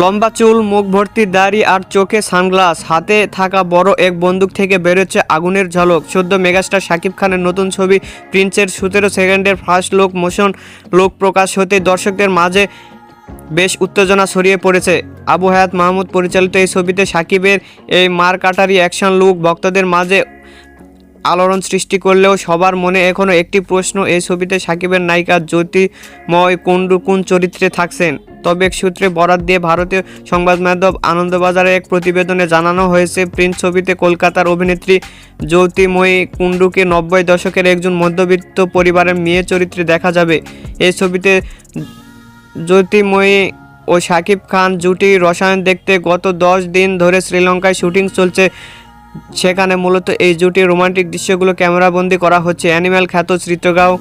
লম্বা চুল, মুখ ভর্তি দাড়ি আর চোখে সানগ্লাস। হাতে থাকা বড় এক বন্দুক থেকে বেরোচ্ছে আগুনের ঝলক। সদ্য মেগাস্টার শাকিব খানের নতুন ছবি প্রিন্সের সতেরো সেকেন্ডের ফার্স্ট লোক মোশন লোক প্রকাশ হতে দর্শকদের মাঝে বেশ উত্তেজনা ছড়িয়ে পড়েছে। আবু হায়াত মাহমুদ পরিচালিত এই ছবিতে শাকিবের এই মার কাটারি অ্যাকশন লুক ভক্তদের মাঝে আলোড়ন সৃষ্টি করলেও সবার মনে এখনও একটি প্রশ্ন, এই ছবিতে সাকিবের নায়িকা জ্যোতিময় কুণ্ডু কোন চরিত্রে থাকছেন। তবে এক সূত্রে বরাত দিয়ে ভারতীয় সংবাদ মাধ্যম আনন্দবাজারের এক প্রতিবেদনে জানানো হয়েছে প্রিন্স ছবিতে কলকাতার অভিনেত্রী জ্যোতিময়ী কুণ্ডুকে নব্বই দশকের একজন মধ্যবিত্ত পরিবারের মেয়ে চরিত্রে দেখা যাবে। এই ছবিতে জ্যোতিময়ী ও শাকিব খান জুটি রসায়ন দেখতে গত দশ দিন ধরে শ্রীলঙ্কায় শুটিং চলছে। সেখানে মূলত এই জুটির রোমান্টিক দৃশ্যগুলো ক্যামেরাবন্দি করা হচ্ছে। অ্যানিম্যাল খ্যাত চিত্রগ্রাহক